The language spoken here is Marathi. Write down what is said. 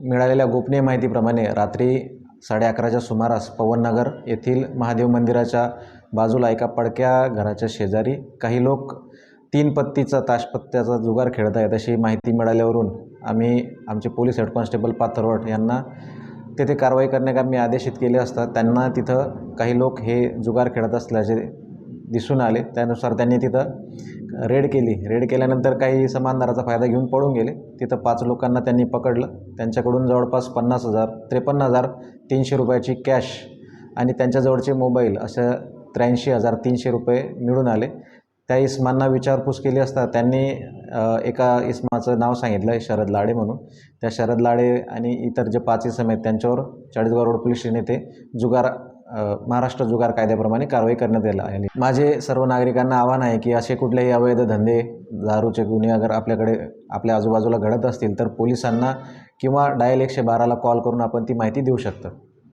मिळालेल्या गोपनीय माहितीप्रमाणे रात्री साडे अकराच्या सुमारास पवननगर येथील महादेव मंदिराच्या बाजूला एका पडक्या घराच्या शेजारी काही लोक तीन पत्तीचा ताशपत्त्याचा जुगार खेळत आहेत अशी माहिती मिळाल्यावरून आम्ही आमचे पोलीस हेड कॉन्स्टेबल पाथरवट यांना तेथे कारवाई करण्याकरता मी आदेशित केले असता त्यांना तिथं काही लोक हे जुगार खेळत असल्याचे दिसून आले. त्यानुसार त्यांनी तिथं रेड केली. रेड केल्यानंतर काही समानदाराचा फायदा घेऊन पळून गेले. तिथं पाच लोकांना त्यांनी पकडलं. त्यांच्याकडून जवळपास पन्नास हजार त्रेपन्न हजार तीनशे रुपयाची कॅश आणि त्यांच्याजवळचे मोबाईल असं त्र्याऐंशी हजार तीनशे रुपये मिळून आले. त्या इस्मांना विचारपूस केली असता त्यांनी एका इस्माचं नाव सांगितलं शरद लाडे म्हणून. त्या शरद लाडे आणि इतर जे पाच इसम आहेत त्यांच्यावर चाळीसगाव रोड पोलीस स्टेशन येथे जुगार महाराष्ट्र जुगार कायद्याप्रमाणे कारवाई करण्यात आली माझे सर्व नागरिकांना आव्हान आहे की असे कुठलेही अवैध धंदे दारूचे गुन्हे अगर आपल्याकडे आपल्या आजूबाजूला घडत असतील तर पोलिसांना किंवा डायल एकशे बाराला कॉल करून आपण ती माहिती देऊ शकतो.